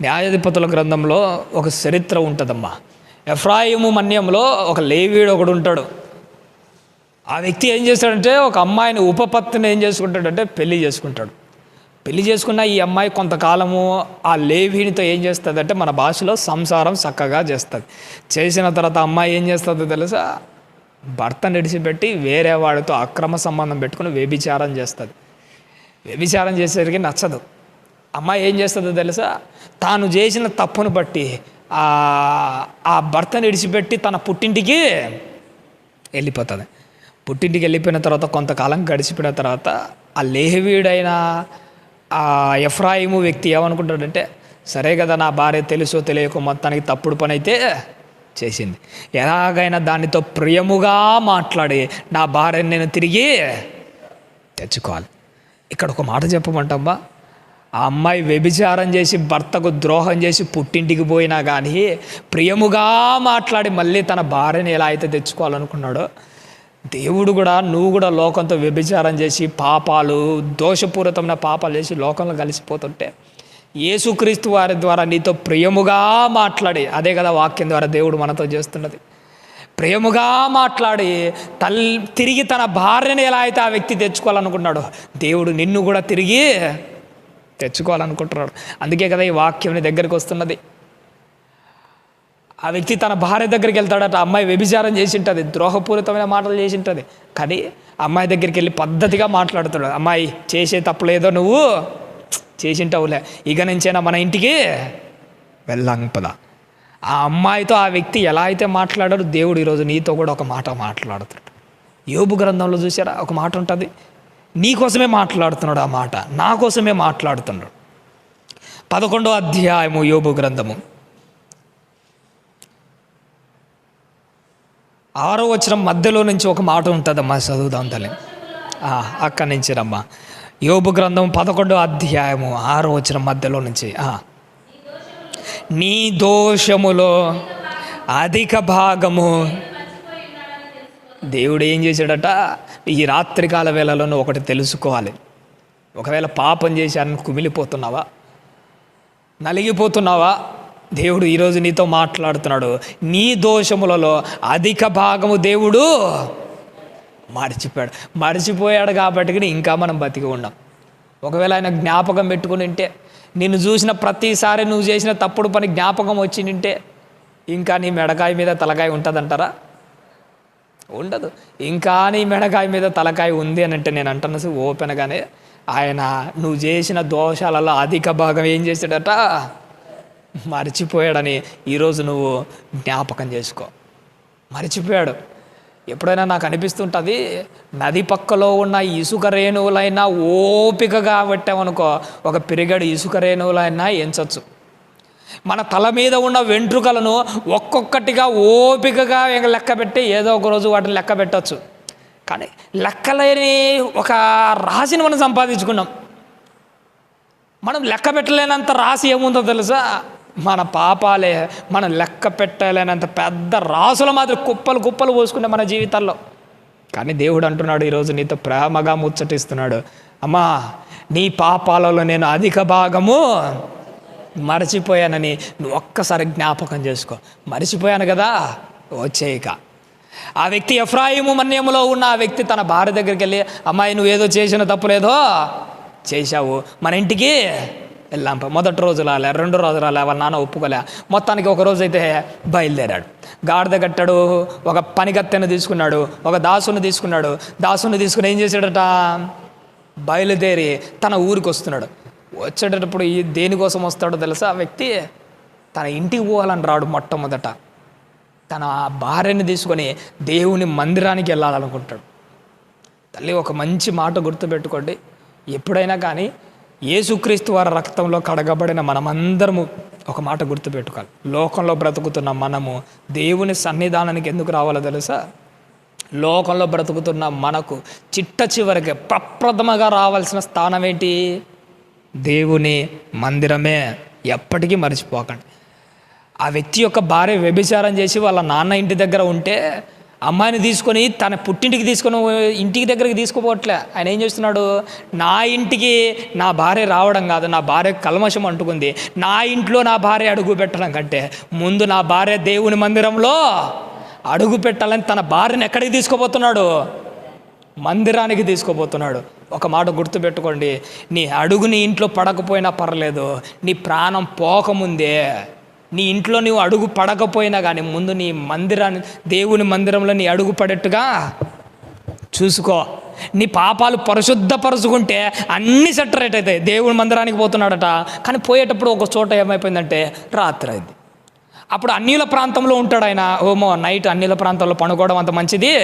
న్యాయాధిపతుల గ్రంథంలో ఒక చరిత్ర ఉంటుందమ్మా. ఎఫ్రాయిము మన్యంలో ఒక లేవీడు ఒకడు ఉంటాడు. ఆ వ్యక్తి ఏం చేస్తాడంటే ఒక అమ్మాయిని ఉపపత్తిని ఏం చేసుకుంటాడంటే పెళ్ళి చేసుకుంటాడు. పెళ్ళి చేసుకున్న ఈ అమ్మాయి కొంతకాలము ఆ లేవీనితో ఏం చేస్తుందంటే మన భాషలో సంసారం చక్కగా చేస్తుంది. చేసిన తర్వాత అమ్మాయి ఏం చేస్తుందో తెలుసా? భర్త నిడిచిపెట్టి వేరే వాడితో అక్రమ సంబంధం పెట్టుకుని వ్యభిచారం చేస్తుంది. వ్యభిచారం చేసేసరికి నచ్చదు. అమ్మాయి ఏం చేస్తుందో తెలుసా? తాను చేసిన తప్పును బట్టి ఆ భర్తను విడిచిపెట్టి తన పుట్టింటికి వెళ్ళిపోతుంది. పుట్టింటికి వెళ్ళిపోయిన తర్వాత కొంతకాలం గడిచిపోయిన తర్వాత ఆ లేహవీడైన ఆ ఎఫ్రాయిము వ్యక్తి ఏమనుకుంటాడంటే సరే కదా నా భార్య తెలుసో తెలియకో మొత్తానికి తప్పుడు పని అయితే చేసింది. ఎలాగైనా దానితో ప్రియముగా మాట్లాడి నా భార్యని నేను తిరిగి తెచ్చుకోవాలి. ఇక్కడ ఒక మాట చెప్పమంటమ్మా ఆ అమ్మాయి వ్యభిచారం చేసి భర్తకు ద్రోహం చేసి పుట్టింటికి పోయినా కానీ ప్రియముగా మాట్లాడి మళ్ళీ తన భార్యని ఎలా అయితే తెచ్చుకోవాలనుకున్నాడో దేవుడు కూడా నువ్వు కూడా లోకంతో వ్యభిచారం చేసి పాపాలు దోషపూరితమైన పాపాలు చేసి లోకంలో కలిసిపోతుంటే యేసుక్రీస్తు వారి ద్వారా నీతో ప్రియముగా మాట్లాడి అదే కదా వాక్యం ద్వారా దేవుడు మనతో చేస్తున్నది. ప్రేమగా మాట్లాడి తల్ తిరిగి తన భార్యని ఎలా అయితే ఆ వ్యక్తి తెచ్చుకోవాలనుకున్నాడో దేవుడు నిన్ను కూడా తిరిగి తెచ్చుకోవాలనుకుంటున్నాడు. అందుకే కదా ఈ వాక్యం దగ్గరికి వస్తున్నది. ఆ వ్యక్తి తన భార్య దగ్గరికి వెళ్తాడట అమ్మాయి వ్యభిచారం చేసి ఉంటుంది ద్రోహపూరితమైన మాటలు చేసి ఉంటుంది కానీ అమ్మాయి దగ్గరికి వెళ్ళి పద్ధతిగా మాట్లాడుతాడు అమ్మాయి చేసే తప్పులేదో నువ్వు చేసింటావులే ఇక నుంచైనా మన ఇంటికి వెళ్ళాం పద. ఆ అమ్మాయితో ఆ వ్యక్తి ఎలా అయితే మాట్లాడాడో దేవుడు ఈరోజు నీతో కూడా ఒక మాట మాట్లాడుతాడు యోబు గ్రంథంలో చూసారా ఒక మాట ఉంటుంది. నీ కోసమే మాట్లాడుతున్నాడు ఆ మాట. నా కోసమే మాట్లాడుతున్నాడు. పదకొండో అధ్యాయము యోబు గ్రంథము. ఆరో వచ్చిన మధ్యలో నుంచి ఒక మాట ఉంటుందమ్మా చదువుదాం తల్లి. అక్కడి నుంచి రమ్మా. యోబు గ్రంథం పదకొండో అధ్యాయము ఆరో వచ్చిన మధ్యలో నుంచి. నీ దోషములో అధిక భాగము దేవుడు ఏం చేశాడట? ఈ రాత్రికాల వేళలోనూ ఒకటి తెలుసుకోవాలి. ఒకవేళ పాపం చేశాను కుమిలిపోతున్నావా? నలిగిపోతున్నావా? దేవుడు ఈరోజు నీతో మాట్లాడుతున్నాడు. నీ దోషములలో అధిక భాగము దేవుడు మర్చిపోయాడు. మర్చిపోయాడు కాబట్టి ఇంకా మనం బతికి ఉన్నాం. ఒకవేళ ఆయన జ్ఞాపకం పెట్టుకుని ఉంటే నిన్ను చూసిన ప్రతిసారి నువ్వు చేసిన తప్పుడు పని జ్ఞాపకం వచ్చింటే ఇంకా నీ మెడకాయ మీద తలకాయ ఉంటుందంటారా? ఉండదు. ఇంకా నీ మెడకాయ మీద తలకాయ ఉంది అని అంటే నేను అంటున్నసి ఓపెనగానే ఓపెన్గానే ఆయన నువ్వు చేసిన దోషాలలో అధిక భాగం ఏం చేశాడట? మర్చిపోయాడని ఈరోజు నువ్వు జ్ఞాపకం చేసుకో. మర్చిపోయాడు. ఎప్పుడైనా నాకు అనిపిస్తుంటుంది నది పక్కలో ఉన్న ఇసుక రేణువులైనా ఓపికగా పెట్టామనుకో ఒక పిరిగడు ఇసుక రేణువులైనా ఎంచచ్చు. మన తల మీద ఉన్న వెంట్రుకలను ఒక్కొక్కటిగా ఓపికగా ఇంక లెక్క పెట్టి ఏదో ఒక రోజు వాటిని లెక్క పెట్టచ్చు. కానీ లెక్కలేని ఒక రాశిని మనం సంపాదించుకున్నాం. మనం లెక్క పెట్టలేనంత రాశి ఏముందో తెలుసా? మన పాపాలే మనం లెక్క పెట్టలేనంత పెద్ద రాసుల మాదిరి కుప్పలు కుప్పలు పోసుకునే మన జీవితాల్లో. కానీ దేవుడు అంటున్నాడు ఈరోజు నీతో ప్రేమగా ముచ్చటిస్తున్నాడు. అమ్మా నీ పాపాలలో నేను అధిక భాగము మరచిపోయానని నువ్వు ఒక్కసారి జ్ఞాపకం చేసుకో. మర్చిపోయాను కదా? వచ్చేయక. ఆ వ్యక్తి ఎఫ్రాయిము మన్యములో ఉన్న ఆ వ్యక్తి తన భార్య దగ్గరికి వెళ్ళి అమ్మాయి నువ్వు ఏదో చేసిన తప్పులేదో చేశావు. మన ఇంటికి వెళ్ళాం మొదటి రోజు రాలే రెండు రోజు రాలే వాళ్ళ నాన్న ఒప్పుకోలే. మొత్తానికి ఒక రోజు అయితే బయలుదేరాడు. గాడిద కట్టాడు ఒక పనిగత్తెను తీసుకున్నాడు ఒక దాసుని తీసుకున్నాడు. దాసుని తీసుకుని ఏం చేశాడట? బయలుదేరి తన ఊరికి వస్తున్నాడు. వచ్చేటప్పుడు ఈ దేనికోసం వస్తాడో తెలుసా? ఆ వ్యక్తి తన ఇంటికి పోవాలని రాడు మొట్టమొదట. తన భార్యని తీసుకొని దేవుని మందిరానికి వెళ్ళాలనుకుంటాడు. తల్లి ఒక మంచి మాట గుర్తుపెట్టుకోండి. ఎప్పుడైనా కానీ ఏసుక్రీస్తు వారి రక్తంలో కడగబడిన మనమందరము ఒక మాట గుర్తుపెట్టుకోవాలి. లోకంలో బ్రతుకుతున్న మనము దేవుని సన్నిధానానికి ఎందుకు రావాలో తెలుసా? లోకంలో బ్రతుకుతున్న మనకు చిట్ట చివరికి ప్రప్రథమగా రావాల్సిన స్థానం ఏంటి? దేవుని మందిరమే ఎప్పటికీ మర్చిపోకండి. ఆ వ్యక్తి యొక్క భార్య వ్యభిచారం చేసి వాళ్ళ నాన్న ఇంటి దగ్గర ఉంటే అమ్మాయిని తీసుకొని తన పుట్టింటికి తీసుకొని ఇంటికి దగ్గరికి తీసుకుపోవట్లే. ఆయన ఏం చేస్తున్నాడు? నా ఇంటికి నా భార్య రావడం కాదు నా భార్య కల్మషం అంటుకుంది. నా ఇంట్లో నా భార్య అడుగు పెట్టడం కంటే ముందు నా భార్య దేవుని మందిరంలో అడుగు పెట్టాలని తన భార్యను ఎక్కడికి తీసుకుపోతున్నాడు? మందిరానికి తీసుకుపోతున్నాడు. ఒక మాట గుర్తుపెట్టుకోండి. నీ అడుగు నీ ఇంట్లో పడకపోయినా పర్లేదు. నీ ప్రాణం పోకముందే. నీ ఇంట్లో నువ్వు అడుగు పడకపోయినా కానీ ముందు నీ మందిరాన్ని దేవుని మందిరంలో నీ అడుగు పడేట్టుగా చూసుకో. నీ పాపాలు పరిశుద్ధపరుచుకుంటే అన్ని సెటరేట్ అవుతాయి దేవుని మందిరానికి పోతున్నాడట. కానీ పోయేటప్పుడు ఒక చోట ఏమైపోయిందంటే రాత్రి అయింది. అప్పుడు అన్నిల ప్రాంతంలో ఉంటాడు ఆయన. ఓమో నైట్ అన్నిల ప్రాంతంలో పనుకోవడం అంత మంచిది.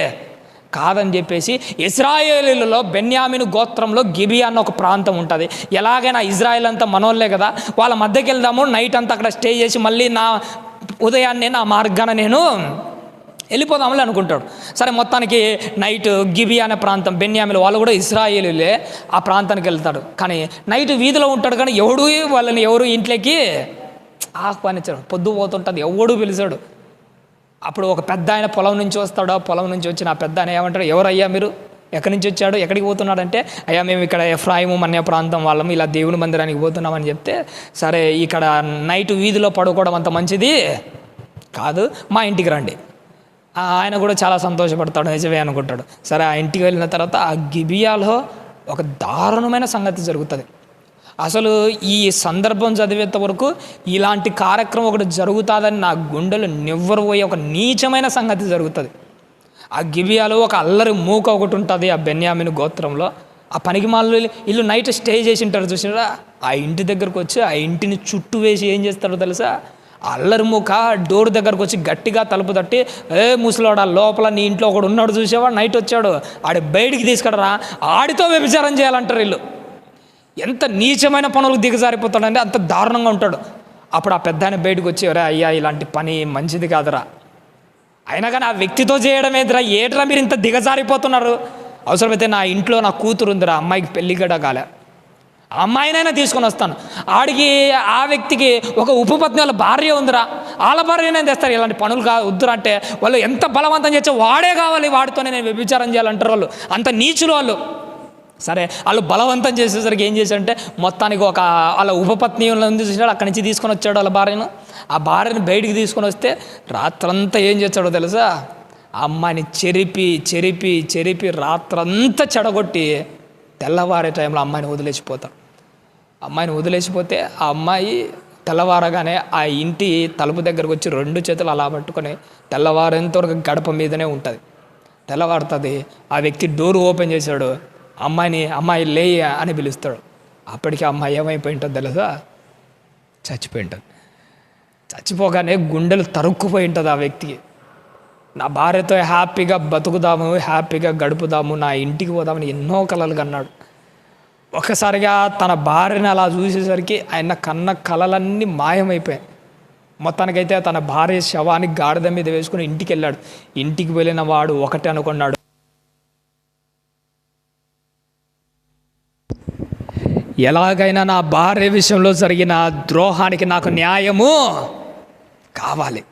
కాదని చెప్పేసి ఇస్రాయేలీలలో బెన్యామిను గోత్రంలో గిబి అన్న ఒక ప్రాంతం ఉంటుంది. ఎలాగైనా ఇజ్రాయెల్ అంతా మనోళ్ళే కదా. వాళ్ళ మధ్యకి వెళ్దాము నైట్ అంతా అక్కడ స్టే చేసి మళ్ళీ నా ఉదయాన్నే నా మార్గాన నేను వెళ్ళిపోదామని అనుకుంటాడు. సరే మొత్తానికి నైట్ గిబి అనే ప్రాంతం బెన్యామిలు వాళ్ళు కూడా ఇస్రాయేలీలే ఆ ప్రాంతానికి వెళ్తాడు. కానీ నైట్ వీధిలో ఉంటాడు కానీ ఎవడు వాళ్ళని ఎవరు ఇంట్లోకి ఆహ్వానించాడు. పొద్దు పోతుంటుంది ఎవడు పిలిచాడు. అప్పుడు ఒక పెద్ద ఆయన పొలం నుంచి వస్తాడో పొలం నుంచి వచ్చిన ఆ పెద్ద ఆయన ఏమంటాడు ఎవరయ్యా మీరు? ఎక్కడి నుంచి వచ్చాడు? ఎక్కడికి పోతున్నాడంటే అయ్యా మేము ఇక్కడ ఎఫ్రాయిము మన్య ప్రాంతం వాళ్ళము ఇలా దేవుని మందిరానికి పోతున్నామని చెప్తే సరే ఇక్కడ నైట్ వీధిలో పడుకోవడం అంత మంచిది కాదు మా ఇంటికి రండి. ఆయన కూడా చాలా సంతోషపడతాడు నిజమే అనుకుంటాడు. సరే ఆ ఇంటికి వెళ్ళిన తర్వాత ఆ గిబియాలో ఒక దారుణమైన సంగతి జరుగుతుంది. అసలు ఈ సందర్భం చదివేంత వరకు ఇలాంటి కార్యక్రమం ఒకటి జరుగుతుందని నా గుండెలు నివ్వరపోయే ఒక నీచమైన సంగతి జరుగుతుంది. ఆ గిబియాలో ఒక అల్లరి మూక ఒకటి ఉంటుంది ఆ బెన్యామిన్ గోత్రంలో. ఆ పనికి మాలు ఇల్లు నైట్ స్టే చేసి ఉంటారు చూసినారా? ఆ ఇంటి దగ్గరకు వచ్చి ఆ ఇంటిని చుట్టూ వేసి ఏం చేస్తారో తెలుసా? అల్లరి మూక డోర్ దగ్గరకు వచ్చి గట్టిగా తలుపు తట్టి ఏ ముసలోడా లోపల నీ ఇంట్లో ఒకడు ఉన్నాడు చూసేవా? నైట్ వచ్చాడు. ఆడి బయటికి తీసుకురా ఆడితో వ్యభిచారం చేయాలంటారు వీళ్ళు. ఎంత నీచమైన పనులకు దిగజారిపోతాడంటే అంత దారుణంగా ఉంటాడు. అప్పుడు ఆ పెద్ద ఆయన బయటకు వచ్చి "ఒరే అయ్యా ఇలాంటి పని మంచిది కాదురా. అయినా కానీ ఆ వ్యక్తితో చేయడం ఏదిరా? ఏట్రా మీరు ఇంత దిగజారిపోతున్నారు? అవసరమైతే నా ఇంట్లో నా కూతురు ఉందిరా అమ్మాయికి పెళ్ళి గడ కాలే ఆ అమ్మాయినైనా తీసుకొని వస్తాను. ఆడికి ఆ వ్యక్తికి ఒక ఉపపత్ని వాళ్ళ భార్య ఉందిరా. వాళ్ళ భార్యనే తెస్తారు ఇలాంటి పనులు కా వద్దురా అంటే వాళ్ళు ఎంత బలవంతం చేస్తే వాడే కావాలి వాడితోనే నేను వ్యభిచారం చేయాలంటారు వాళ్ళు. అంత నీచులు వాళ్ళు. సరే వాళ్ళు బలవంతం చేసేసరికి ఏం చేశాడంటే మొత్తానికి ఒక వాళ్ళ ఉపపత్ని ఉంది చూసినాడు అక్కడి నుంచి తీసుకొని వచ్చాడు వాళ్ళ భార్యను. ఆ భార్యను బయటికి తీసుకొని వస్తే రాత్రంతా ఏం చేస్తాడో తెలుసా? ఆ అమ్మాయిని చెరిపి చెరిపి చెరిపి రాత్రంతా చెడగొట్టి తెల్లవారే టైంలో అమ్మాయిని వదిలేసిపోతాడు. అమ్మాయిని వదిలేసిపోతే ఆ అమ్మాయి తెల్లవారగానే ఆ ఇంటి తలుపు దగ్గరకు వచ్చి రెండు చేతులు అలా పట్టుకొని తెల్లవారేంతవరకు గడప మీదనే ఉంటుంది. తెల్లవారుతుంది. ఆ వ్యక్తి డోర్ ఓపెన్ చేశాడు. అమ్మాయిని అమ్మాయి లే అని పిలుస్తాడు. అప్పటికి అమ్మాయి ఏమైపోయి ఉంటుంది తెలుసా? చచ్చిపోయి ఉంటుంది చచ్చిపోగానే గుండెలు తరుక్కుపోయి ఉంటుంది ఆ వ్యక్తికి. నా భార్యతో హ్యాపీగా బతుకుదాము హ్యాపీగా గడుపుదాము నా ఇంటికి పోదామని ఎన్నో కలలు కన్నాడు. ఒక్కసారిగా తన భార్యని అలా చూసేసరికి ఆయన కన్న కలలన్నీ మాయమైపోయాయి. మొత్తానికైతే తన భార్య శవానికి గాడిద మీద వేసుకుని ఇంటికి వెళ్ళాడు ఇంటికి వెళ్ళిన వాడు ఒకటే అనుకున్నాడు. ఎలాగైనా నా భార్య విషయంలో జరిగిన ద్రోహానికి నాకు న్యాయము కావాలి.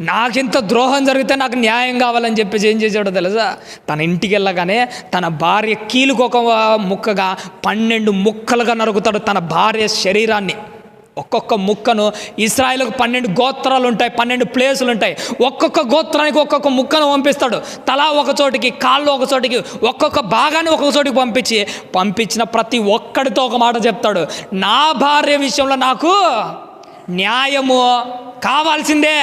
నాకింత ద్రోహం జరిగితే నాకు న్యాయం కావాలని చెప్పేసి ఏం చేశాడో తెలుసా? తన ఇంటికి వెళ్ళగానే తన భార్య కీలుకొక ముక్కగా పన్నెండు ముక్కలుగా నరుకుతాడు తన భార్య శరీరాన్ని. ఒక్కొక్క ముక్కను ఇస్రాయల్కు పన్నెండు గోత్రాలు ఉంటాయి పన్నెండు ప్లేసులు ఉంటాయి. ఒక్కొక్క గోత్రానికి ఒక్కొక్క ముక్కను పంపిస్తాడు. తలా ఒక చోటికి కాళ్ళు ఒక చోటికి ఒక్కొక్క భాగాన్ని ఒక్కొక్క చోటికి పంపించి పంపించిన ప్రతి ఒక్కడితో ఒక మాట చెప్తాడు. నా భార్య విషయంలో నాకు న్యాయము కావాల్సిందే.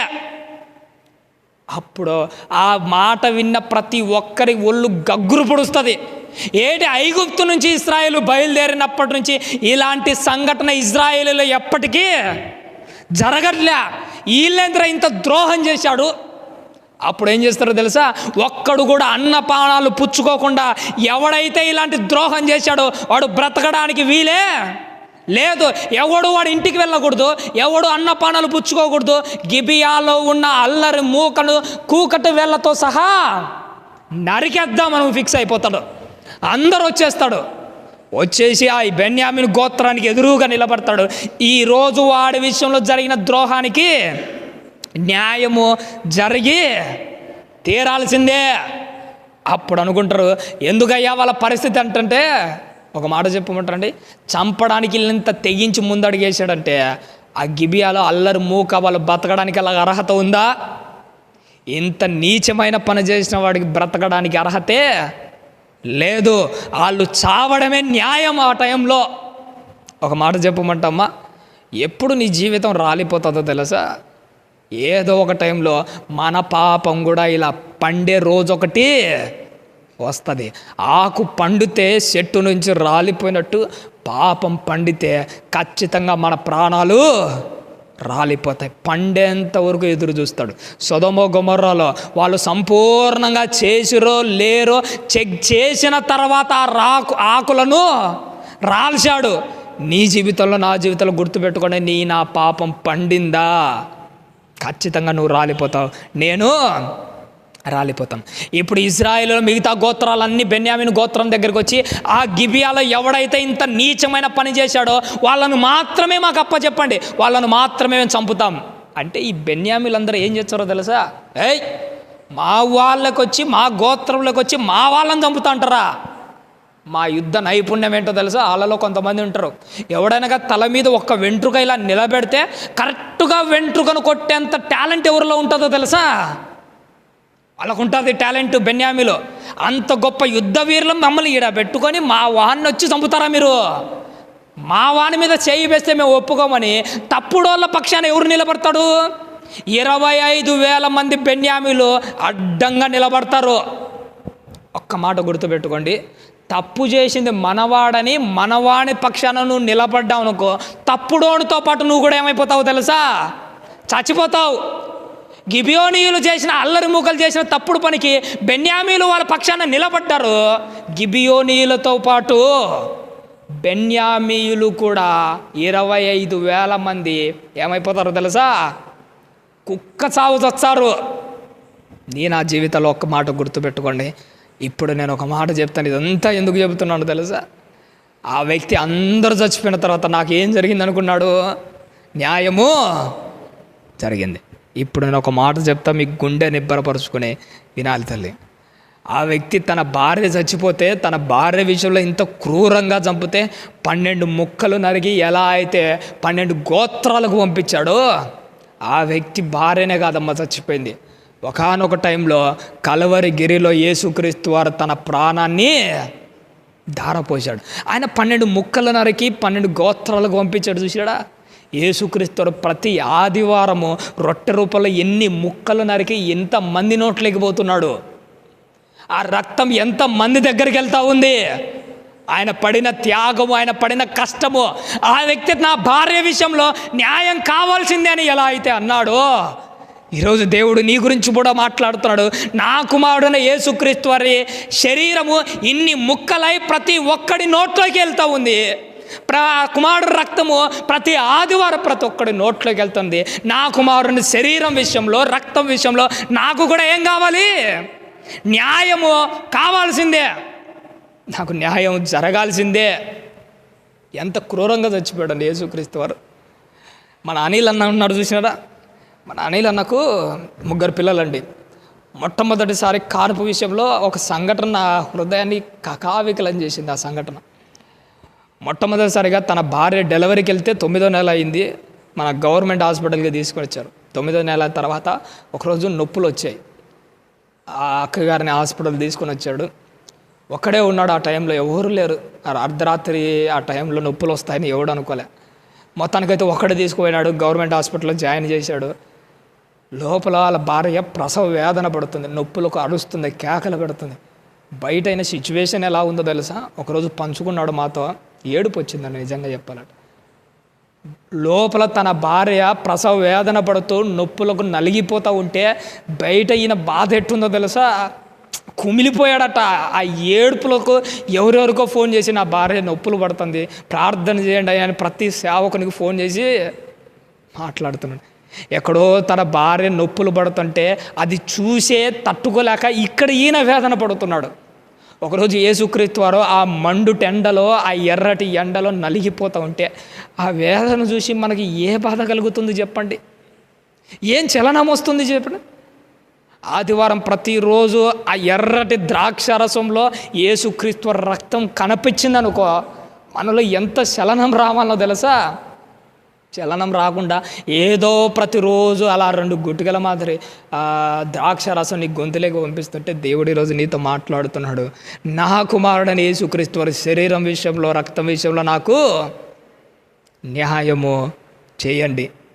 అప్పుడు ఆ మాట విన్న ప్రతి ఒక్కరి ఒళ్ళు గగ్గురు పొడుస్తుంది. ఏటి ఐగుప్తు నుంచి ఇస్రాయేల్ బయలుదేరినప్పటి నుంచి ఇలాంటి సంఘటన ఇజ్రాయేలీలో ఎప్పటికీ జరగట్లే. వీళ్ళేంద్ర ఇంత ద్రోహం చేశాడు? అప్పుడు ఏం చేస్తారో తెలుసా? ఒక్కడు కూడా అన్నపానాలు పుచ్చుకోకుండా ఎవడైతే ఇలాంటి ద్రోహం చేశాడో వాడు బ్రతకడానికి వీలే లేదు. ఎవడు వాడు ఇంటికి వెళ్ళకూడదు ఎవడు అన్నపానాలు పుచ్చుకోకూడదు గిబియాలో ఉన్న అల్లరి మూకలు కూకటి వెళ్ళతో సహా నరికేద్దాం మనం ఫిక్స్ అయిపోతాడు. అందరు వచ్చేస్తాడు. వచ్చేసి ఆ బెన్యామిన్ గోత్రానికి ఎదురుగా నిలబడతాడు. ఈ రోజు వాడి విషయంలో జరిగిన ద్రోహానికి న్యాయము జరిగి తీరాల్సిందే. అప్పుడు అనుకుంటారు ఎందుకయ్యా వాళ్ళ పరిస్థితి ఏంటంటే ఒక మాట చెప్పమంటారండి చంపడానికి ఇంత తెగించి ముందడిగేశాడంటే ఆ గిబియాలో అల్లరి మూక వాళ్ళు బతకడానికి అలా అర్హత ఉందా? ఇంత నీచమైన పని చేసిన వాడికి బ్రతకడానికి అర్హతే లేదు వాళ్ళు చావడమే న్యాయం ఆ టైంలో. ఒక మాట చెప్పమంటమ్మా ఎప్పుడు నీ జీవితం రాలిపోతుందో తెలుసా? ఏదో ఒక టైంలో మన పాపం కూడా ఇలా పండే రోజు ఒకటి వస్తుంది. ఆకు పండితే చెట్టు నుంచి రాలిపోయినట్టు పాపం పండితే ఖచ్చితంగా మన ప్రాణాలు రాలిపోతాయి. పండేంత వరకు ఎదురు చూస్తాడు. సొదమో గుమర్రాలో వాళ్ళు సంపూర్ణంగా చేసిరో లేరో చెక్ చేసిన తర్వాత ఆ రాకు ఆకులను రాల్చాడు. నీ జీవితంలో నా జీవితంలో గుర్తుపెట్టుకునే నీ నా పాపం పండిందా? ఖచ్చితంగా నువ్వు రాలిపోతావు. నేను రాలిపోతాం. ఇప్పుడు ఇజ్రాయేల్ మిగతా గోత్రాలన్నీ బెన్యామిన్ గోత్రం దగ్గరికి వచ్చి ఆ గిబియాలో ఎవడైతే ఇంత నీచమైన పని చేశాడో వాళ్ళను మాత్రమే మాకు అప్ప చెప్పండి వాళ్ళను మాత్రమే మేము చంపుతాం. అంటే ఈ బెన్యామిలందరూ ఏం చేస్తారో తెలుసా? ఏయ్ మా వాళ్ళకి వచ్చి మా గోత్రంలోకి వచ్చి మా వాళ్ళని చంపుతా అంటారా? మా యుద్ధ నైపుణ్యం ఏంటో తెలుసా? వాళ్ళలో కొంతమంది ఉంటారు. ఎవడైనా తల మీద ఒక్క వెంట్రుక ఇలా నిలబెడితే కరెక్ట్గా వెంట్రుకను కొట్టేంత టాలెంట్ ఎవరిలో ఉంటుందో తెలుసా? వాళ్ళకు ఉంటుంది టాలెంట్ బెన్యామిలో. అంత గొప్ప యుద్ధ వీరులు మమ్మల్ని ఈడ పెట్టుకొని మా వాన్ని వచ్చి చంపుతారా మీరు? మా వాని మీద చేయి వేస్తే మేము ఒప్పుకోమని తప్పుడోళ్ళ పక్షాన ఎవరు నిలబడతాడు? ఇరవై ఐదు వేల మంది బెన్యామిలు అడ్డంగా నిలబడతారు. ఒక్క మాట గుర్తుపెట్టుకోండి. తప్పు చేసింది మనవాడని మనవాడి పక్షాన నువ్వు నిలబడ్డావు అనుకో తప్పుడోనితో పాటు నువ్వు కూడా ఏమైపోతావు తెలుసా? చచ్చిపోతావు. గిబియోనీయులు చేసిన అల్లరి మూకలు చేసిన తప్పుడు పనికి బెన్యామీలు వాళ్ళ పక్షాన నిలబడ్డారు. గిబియోనీయులతో పాటు బెన్యామీయులు కూడా ఇరవై ఐదు వేల మంది ఏమైపోతారో తెలుసా? కుక్క చావు చచ్చారు. నీ నా జీవితంలో ఒక్క మాట గుర్తుపెట్టుకోండి. ఇప్పుడు నేను ఒక మాట చెప్తాను. ఇదంతా ఎందుకు చెబుతున్నాను తెలుసా? ఆ వ్యక్తి అందరూ చచ్చిపోయిన తర్వాత నాకు ఏం జరిగింది అనుకున్నాడు న్యాయము జరిగింది. ఇప్పుడు నేను ఒక మాట చెప్తా మీకు గుండె నిబ్బరపరుచుకునే వినాలి తల్లి. ఆ వ్యక్తి తన భార్య చచ్చిపోతే తన భార్య విషయంలో ఇంత క్రూరంగా చంపితే పన్నెండు ముక్కలు నరిగి ఎలా అయితే పన్నెండు గోత్రాలకు పంపించాడో ఆ వ్యక్తి భార్యనే కాదమ్మ చచ్చిపోయింది. ఒకానొక టైంలో కలవరి గిరిలో యేసుక్రీస్తు వారు తన ప్రాణాన్ని ధారపోశాడు. ఆయన పన్నెండు ముక్కలు నరికి పన్నెండు గోత్రాలకు పంపించాడు చూసాడా యేసుక్రీస్తుడు ప్రతి ఆదివారము రొట్టె రూపంలో ఎన్ని ముక్కలు నరికి ఎంత మంది నోట్లోకి పోతున్నాడు? ఆ రక్తం ఎంత మంది దగ్గరికి వెళ్తూ ఉంది? ఆయన పడిన త్యాగము ఆయన పడిన కష్టము ఆ వ్యక్తి నా భార్య విషయంలో న్యాయం కావాల్సిందే అని ఎలా అయితే అన్నాడో ఈరోజు దేవుడు నీ గురించి కూడా మాట్లాడుతున్నాడు. నా కుమారుడైన యేసుక్రీస్తు వారి శరీరము ఇన్ని ముక్కలై ప్రతి ఒక్కడి నోట్లోకి వెళ్తూ ఉంది. కుమారుడు రక్తము ప్రతి ఆదివారం ప్రతి ఒక్కడి నోట్లోకి వెళ్తుంది. నా కుమారుని శరీరం విషయంలో రక్తం విషయంలో నాకు కూడా ఏం కావాలి? న్యాయము కావాల్సిందే. నాకు న్యాయం జరగాల్సిందే. ఎంత క్రూరంగా చచ్చిపోయాడు యేసుక్రీస్తు వారు. మన అనిల్ అన్న ఉన్నాడు చూసినారా? మన అనిల్ అన్నకు ముగ్గురు పిల్లలండి. మొట్టమొదటిసారి కానుపు విషయంలో ఒక సంఘటన నా హృదయాన్ని కకావికలం చేసింది ఆ సంఘటన. మొట్టమొదటిసారిగా తన భార్య డెలివరీకి వెళ్తే తొమ్మిదో నెల అయింది. మన గవర్నమెంట్ హాస్పిటల్కి తీసుకొని వచ్చారు తొమ్మిదో నెల తర్వాత ఒకరోజు నొప్పులు వచ్చాయి. ఆ అక్కగారిని హాస్పిటల్ తీసుకొని వచ్చాడు. ఒక్కడే ఉన్నాడు ఆ టైంలో ఎవరు లేరు. అర్ధరాత్రి ఆ టైంలో నొప్పులు వస్తాయని ఎవడు అనుకోలే. మొత్తానికైతే ఒక్కడే తీసుకుపోయినాడు గవర్నమెంట్ హాస్పిటల్లో జాయిన్ చేశాడు. లోపల వాళ్ళ భార్య ప్రసవ వేదన పడుతుంది నొప్పులకు అరుస్తుంది కేకలు పెడుతుంది. బయట అయిన సిచ్యువేషన్ ఎలా ఉందో తెలుసా? ఒకరోజు పంచుకున్నాడు మాతో. ఏడుపు వచ్చిందని నిజంగా చెప్పాలంటే. లోపల తన భార్య ప్రసవ వేదన పడుతూ నొప్పులకు నలిగిపోతూ ఉంటే బయట ఈయన బాధ ఎట్టుందో తెలుసా? కుమిలిపోయాడట. ఆ ఏడుపులకు ఎవరెవరికో ఫోన్ చేసి నా భార్య నొప్పులు పడుతుంది ప్రార్థన చేయండి అని ప్రతి సేవకునికి ఫోన్ చేసి మాట్లాడుతున్నాడు. ఎక్కడో తన భార్య నొప్పులు పడుతుంటే అది చూసే తట్టుకోలేక ఇక్కడ ఈయన వేదన పడుతున్నాడు. ఒకరోజు యేసుక్రీస్తు వారు ఆ మండు టెండలో ఆ ఎర్రటి ఎండలో నలిగిపోతూ ఉంటే ఆ వేదన చూసి మనకి ఏ బాధ కలుగుతుంది చెప్పండి? ఏం చలనం వస్తుంది చెప్పండి? ఆదివారం ప్రతిరోజు ఆ ఎర్రటి ద్రాక్ష రసంలో యేసుక్రీస్తు రక్తం కనిపించిందనుకో మనలో ఎంత చలనం రావాలో తెలుసా? చలనం రాకుండా ఏదో ప్రతిరోజు అలా రెండు గుట్టుకల మాదిరి ద్రాక్ష రసం నీ గొంతులేక పంపిస్తుంటే దేవుడు ఈరోజు నీతో మాట్లాడుతున్నాడు. నా కుమారుడని యేసుక్రీస్తు వారి శరీరం విషయంలో రక్తం విషయంలో నాకు న్యాయము చేయండి.